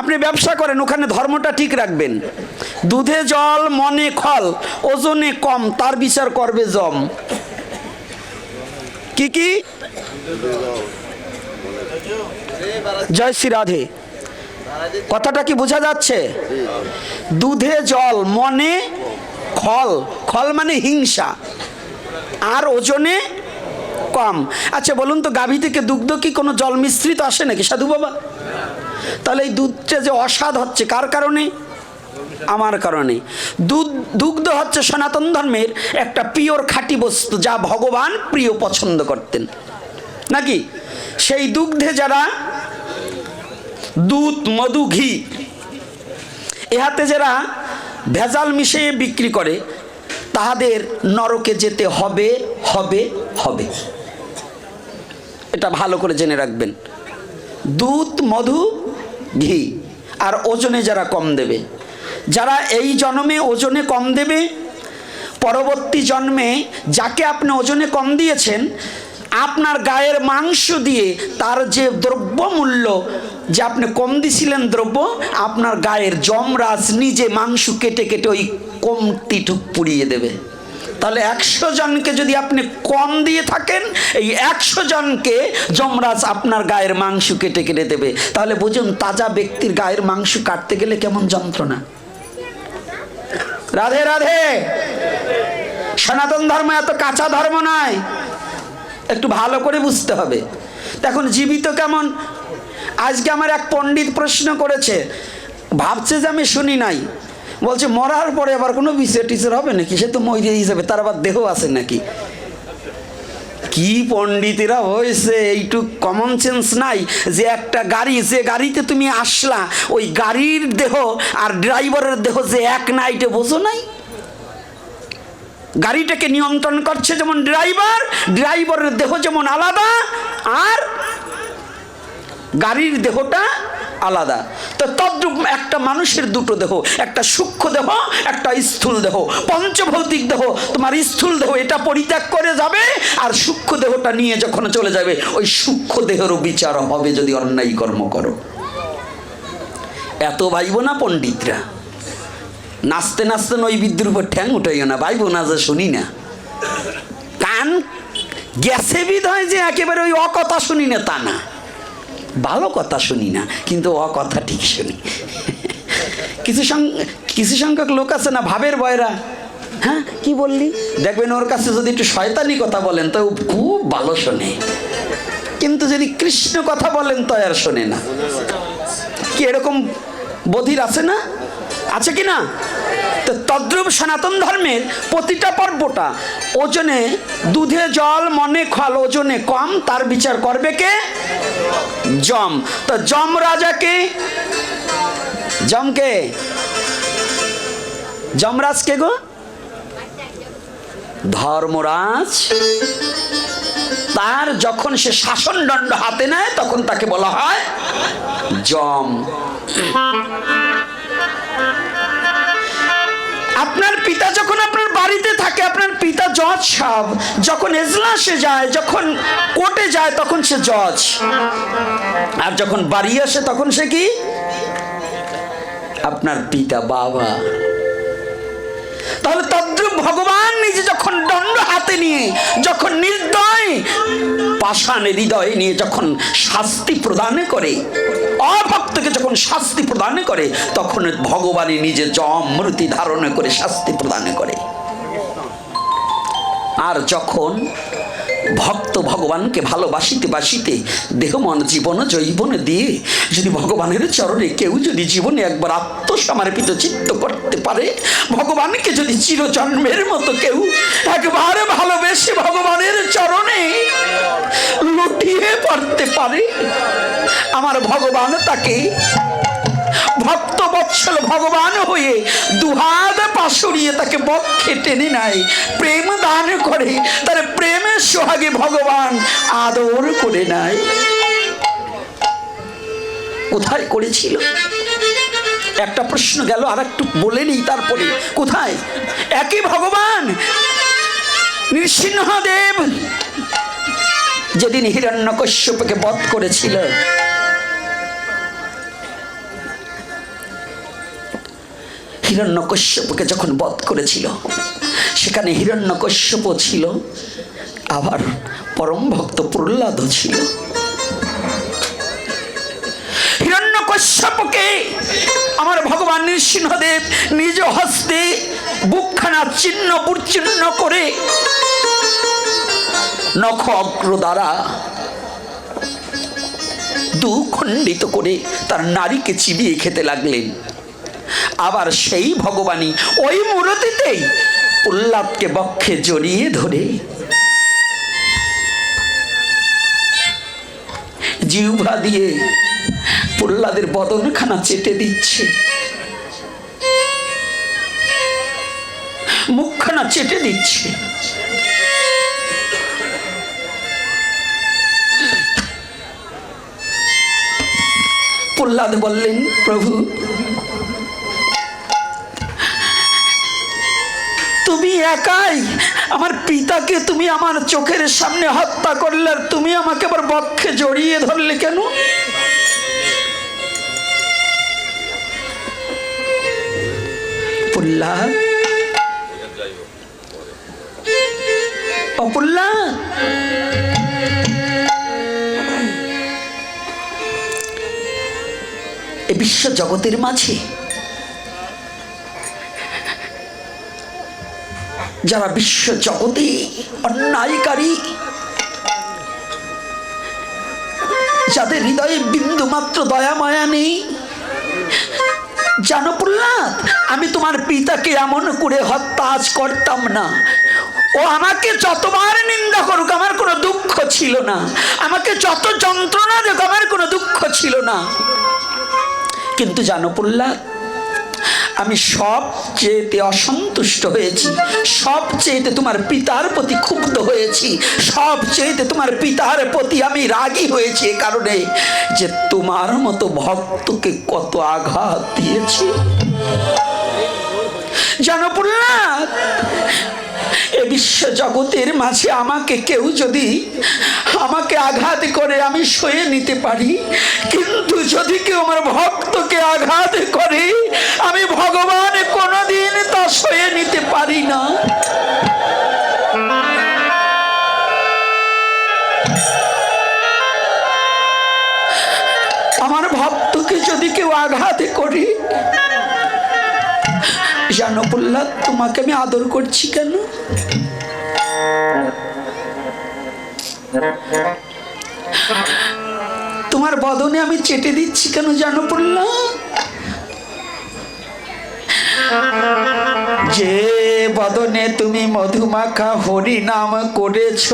আপনি ব্যবসা করেন, ওখানে ধর্মটা ঠিক রাখবেন। দুধে জল, মনে খল, ওজনে কম, তার বিচার করবে জম। কি কি? জয় শ্রী রাধে। কথাটা কি বোঝা যাচ্ছে? দুধে জল, মনে খল খল মানে হিংসা। আর ওজনে কম। আচ্ছা বলুন তো, গাভী থেকে দুগ্ধ কি কোনো জল মিশ্রিত আসে নাকি, সাধু বাবা? তাহলে এই দুধটা যে অসাদ হচ্ছে, কার কারণে? আমার কারণে। দুধ, দুগ্ধ হচ্ছে সনাতন ধর্মের একটা পিওর খাঁটি বস্তু যা ভগবান প্রিয় পছন্দ করতেন। নাকি? সেই দুগ্ধে যারা দুধ, মধু, ঘি, এহাতে যারা ভেজাল মিশিয়ে বিক্রি করে, তাহাদের নরকে যেতে হবে হবে হবে। এটা ভালো করে জেনে রাখবেন। দুধ, মধু ঘি আর ওজনে যারা কম দেবে। যারা এই জন্মে ওজনে কম দেবে, পরবর্তী জন্মে যাকে আপনি ওজনে কম দিয়েছেন, আপনার গায়ের মাংস দিয়ে তার যে দ্রব্য মূল্য যে আপনি কম দিছিলেন দ্রব্য, আপনার গায়ের যমরাজ নিজে মাংস কেটে কেটে ওই কমতিটুক পুড়িয়ে দেবে। তাহলে একশো জনকে যদি আপনি কম দিয়ে থাকেন, এই একশো জনকে যমরাজ আপনার গায়ের মাংস কেটে কেটে দেবে। তাহলে বুঝুন, তাজা ব্যক্তির গায়ের মাংস কাটতে গেলে কেমন যন্ত্রণা? রাধে রাধে! সনাতন ধর্ম এত কাঁচা ধর্ম নয়। একটু ভালো করে বুঝতে হবে। দেখুন, জীবিত কেমন? আজকে আমার এক পণ্ডিত প্রশ্ন করেছে। ভাবছে যে আমি শুনি নাই। বলছে, মরার পরে আবার কোনো বিচার টিচার হবে নাকি? সে তো মরিয়ে হিসাবে, তার আবার দেহ আছে নাকি? কি পণ্ডিতেরা হয়েছে, এইটুক কমন সেন্স নাই যে একটা গাড়ি, যে গাড়িতে তুমি আসলা, ওই গাড়ির দেহ আর ড্রাইভারের দেহ যে এক নাইটে বোঝো নাই? গাড়িটাকে নিয়ন্ত্রণ করছে যেমন ড্রাইভার ড্রাইভারের দেহ যেমন আলাদা, আর গাড়ির দেহটা আলাদা। তো তদ্রূপ একটা মানুষের দুটো দেহ, একটা সূক্ষ্ম দেহ, একটা স্থূল দেহ। পঞ্চভৌতিক দেহ, তোমার স্থূল দেহ, এটা পরিত্যাগ করে যাবে আর সূক্ষ্ম দেহটা নিয়ে যখন চলে যাবে, ওই সূক্ষ্ম দেহেরও বিচার হবে যদি অন্যায় কর্ম করো। এত ভাইব না পণ্ডিতরা? নাচতে নাচতে নৈবিদ্যুর উপর ঠ্যাং উঠাইও না, ভাইব না যে শুনি না। কান গ্যাসে বিধ হয় যে একেবারে ওই অকথা শুনি না তা না। ভালো কথা শুনি না, কিন্তু অ কথা ঠিক শুনি। কিছু কিছু সংখ্যক লোক আছে না ভাবের বয়রা? হ্যাঁ কি বললি? দেখবেন ওর কাছে যদি একটু শয়তানি কথা বলেন, তো খুব ভালো শোনে। কিন্তু যদি কৃষ্ণ কথা বলেন, তো আর শোনে না। কি এরকম বধির আছে না? আছে কি না? তো তদ্রূপ সনাতন ধর্মের প্রতিটা পর্বটা ওজনে, দুধে জল, মনে খল ওজনে কম, তার বিচার করবে কে? জম তো জম রাজাকে জমকে যমরাজ কে গো? ধর্মরাজ। তার যখন সে শাসন দণ্ড হাতে নেয়, তখন তাকে বলা হয় জম আপনার পিতা যখন আপনার বাড়িতে থাকে, আপনার পিতা জজ সাহেব, যখন এজলাসে যায়, যখন কোর্টে যায়, তখন সে জজ। আর যখন বাড়ি আসে, তখন সে কি? আপনার পিতা, বাবা। তাহলে তদ্রুপ ভগবান নিজে যখন দণ্ড হাতে নিয়ে, যখন নির্দয় পাষাণে হৃদয় নিয়ে যখন শাস্তি প্রদান করে অভক্তকে যখন শাস্তি প্রদান করে, তখন ভগবানই নিজে জম মূর্তি ধারণ করে শাস্তি প্রদান করে। আর যখন ভক্ত ভগবানকে ভালোবাসিতে বাসিতে দেহ মন জীবন জৈবন দিয়ে যদি ভগবানের চরণে কেউ যদি জীবনে একবার আত্মসমর্পিত চিত্ত করতে পারে, ভগবানকে যদি চিরজন্মের মতো কেউ একবার ভালোবেসে ভগবানের চরণে লুটিয়ে পড়তে পারে আমার ভগবান তাকে ভক্ত বৎসল ভগবান হয়ে দুহাত পাশরিয়ে তাকে বক্ষে টেনে নেয়, প্রেম দান করে, তার প্রেমের সোহাগে ভগবান আদর করে নেয়। কোথায় করেছিল? একটা প্রশ্ন গেল আর একটু বলে নিই তারপরে। কোথায়? একই ভগবান? নৃসিংহদেব। যেদিন হিরণ্যকশ্যপকে বধ করেছিল হিরণ্যকশ্যপকে যখন বধ করেছিল, সেখানে হিরণ্যকশ্যপ ছিল, আবার পরম ভক্ত প্রহ্লাদও ছিল। হিরণ্যকশ্যপকে আমার ভগবান নৃসিংহদেব নিজ হস্তে বুকখানা চিহ্ন পুরচিহ্ন করে নখ অগ্র দ্বারা দু খণ্ডিত করে তার নারীকে চিবিয়ে খেতে লাগলেন। আবার সেই ভগবানই ওই মূরতিতেই প্রহ্লাদকে বক্ষে জড়িয়ে ধরে। জিহ্বা দিয়ে প্রহ্লাদের বদনখানা চেটে দিচ্ছে। মুখখানা চেটে দিচ্ছে। প্রহ্লাদ বললেন, প্রভু একাই আমার পিতাকে তুমি আমার চোখের সামনে হত্যা করলে তুমি আমাকে আবার বক্ষে জড়িয়ে ধরলে কেন? অপুল্লাদ এ বিশ্ব জগতের মাঝে যারা বিশ্ব জগতে অন্যায়কারী, যাদের হৃদয়ে বিন্দু মাত্র দয়া, মায়া নেই জানো প্রহ্লাদ আমি তোমার পিতাকে এমন করে হত্যা আজ করতাম না। ও আমাকে যতবার নিন্দা করুক, আমার কোনো দুঃখ ছিল না। আমাকে যত যন্ত্রণা দেখ, আমার কোনো দুঃখ ছিল না। কিন্তু জানো প্রহ্লাদ আমি সবচেয়েতে অসন্তুষ্ট হয়েছি সবচেয়েতে তোমার পিতার প্রতি ক্ষুব্ধ হয়েছি সবচেয়েতে তোমার পিতার প্রতি আমি রাগী হয়েছি এ কারণে যে তোমার মতো ভক্তকে কত আঘাত দিয়েছি। জানো প্রহ্লাদ এ বিশ্ব জগতের মাঝে আমাকে কেউ যদি আমাকে আঘাত করে আমি সয়ে নিতে পারি। কিন্তু যদি কেউ আমার ভক্তকে আঘাত করে, আমি ভগবান কোনোদিন তা সয়ে নিতে পারি না। আমার ভক্তকে যদি কেউ আঘাত করে জানো প্রহ্লাদ তোমাকে আমি আদর করছি কেন? তোমার বদনে আমি চেটে দিচ্ছি কেন জানো পড়লাম যে বদনে তুমি মধুমাখা হরি নাম করেছ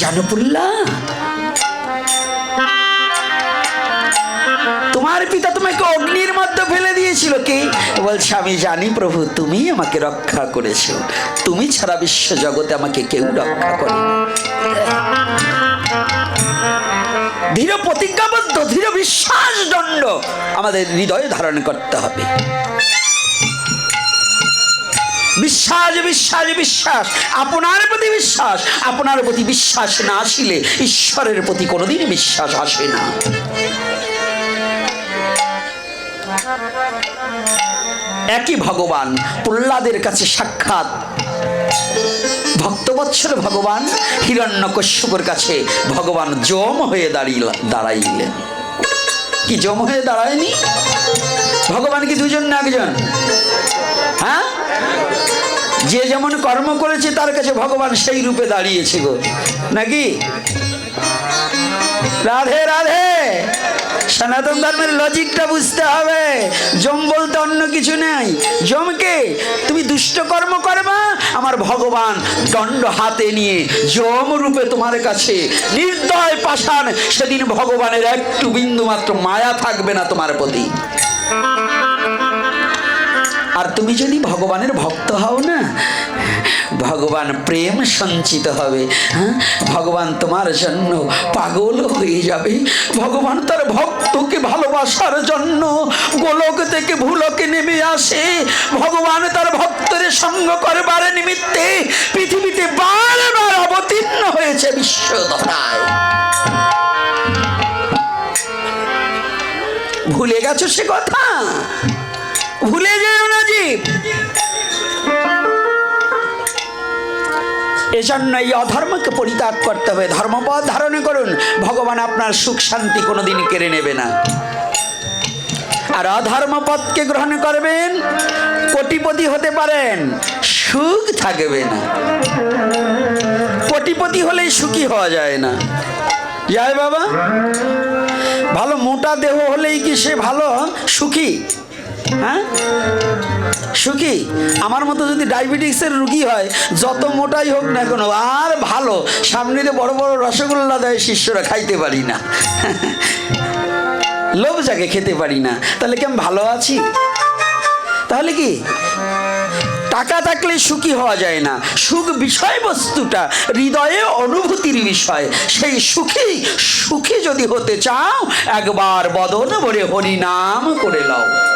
জানো পুল্লা? তোমার পিতা তোমাকে অগ্নির মধ্যে ফেলে দিয়েছিল কি? বলছে আমি জানি প্রভু, তুমি আমাকে রক্ষা করেছ। তুমি ছাড়া বিশ্ব জগতে আমাকে কেউ রক্ষা করে ধীর প্রতিজ্ঞাবদ্ধ ধীর বিশ্বাস দণ্ড আমাদের হৃদয়ে ধারণ করতে হবে। বিশ্বাস বিশ্বাস বিশ্বাস। আপনার প্রতি বিশ্বাস, আপনার প্রতি বিশ্বাস না আসিলে ঈশ্বরের প্রতি কোনোদিন বিশ্বাস আসে না। একই ভগবান, প্রহ্লাদের কাছে সাক্ষাৎ। ভক্তবৎসর ভগবান, হিরণ্যকশ্যপের কাছে ভগবান জম হয়ে দাঁড়িয়ে দাঁড়াইলেন। কি জম হয়ে দাঁড়ায়নি? ভগবান কি দুজন না একজন? হ্যাঁ? যে যেমন কর্ম করেছে, তার কাছে ভগবান সেই রূপে দাঁড়িয়েছে গো। নাকি? রাধে রাধে! সনাতন ধর্মের লজিকটা বুঝতে হবে। জম বলতে অন্য কিছু নেই। জমকে তুমি দুষ্ট কর্ম করবা, আমার ভগবান দণ্ড হাতে নিয়ে জম রূপে তোমার কাছে নির্দয় পাষাণ সেদিন ভগবানের একটু বিন্দু মাত্র মায়া থাকবে না তোমার প্রতি। আর তুমি যদি ভগবানের ভক্ত হও না, ভগবান প্রেম সঞ্চিত হবে হ্যাঁ? ভগবান তোমার জন্য পাগল হয়ে যাবে। ভগবান তার ভক্তকে ভালোবাসার জন্য গোলক থেকে ভুলকে নেমে আসে। ভগবান তার ভক্তদের সঙ্গ করবার নিমিত্তে পৃথিবীতে বারবার অবতীর্ণ হয়েছে বিশ্ব ভুলে গেছো সে কথা? ভুলে যেও না জীব। এজন্য এই অধর্মকে পরিত্যাগ করতে হবে। ধর্মপদ ধারণ করুন। ভগবান আপনার সুখ শান্তি কোনোদিন কেড়ে নেবে না। আর অধর্মপদকে গ্রহণ করবেন, কোটিপতি হতে পারেন, সুখ থাকবে না। কোটিপতি হলেই সুখী হওয়া যায় না। যায় বাবা, ভালো মোটা দেহ হলেই কি সে ভালো? সুখী। হ্যাঁ? সুখী? আমার মতো যদি ডায়াবেটিক্সের রুগী হয়, যত মোটাই হোক না কোনো, আর ভালো। সামনে দিয়ে বড় বড় রসগোল্লা দেয়, শিষ্যরা খাইতে পারি না। লোভ যাকে খেতে পারি না। তাহলে কি আমি ভালো আছি? তাহলে কি? টাকা থাকলে সুখী হওয়া যায় না। সুখ বিষয়বস্তুটা, হৃদয়ে অনুভূতির বিষয়। সেই সুখী সুখী যদি হতে চাও, একবার বদন ভরে হরিনাম করে লও।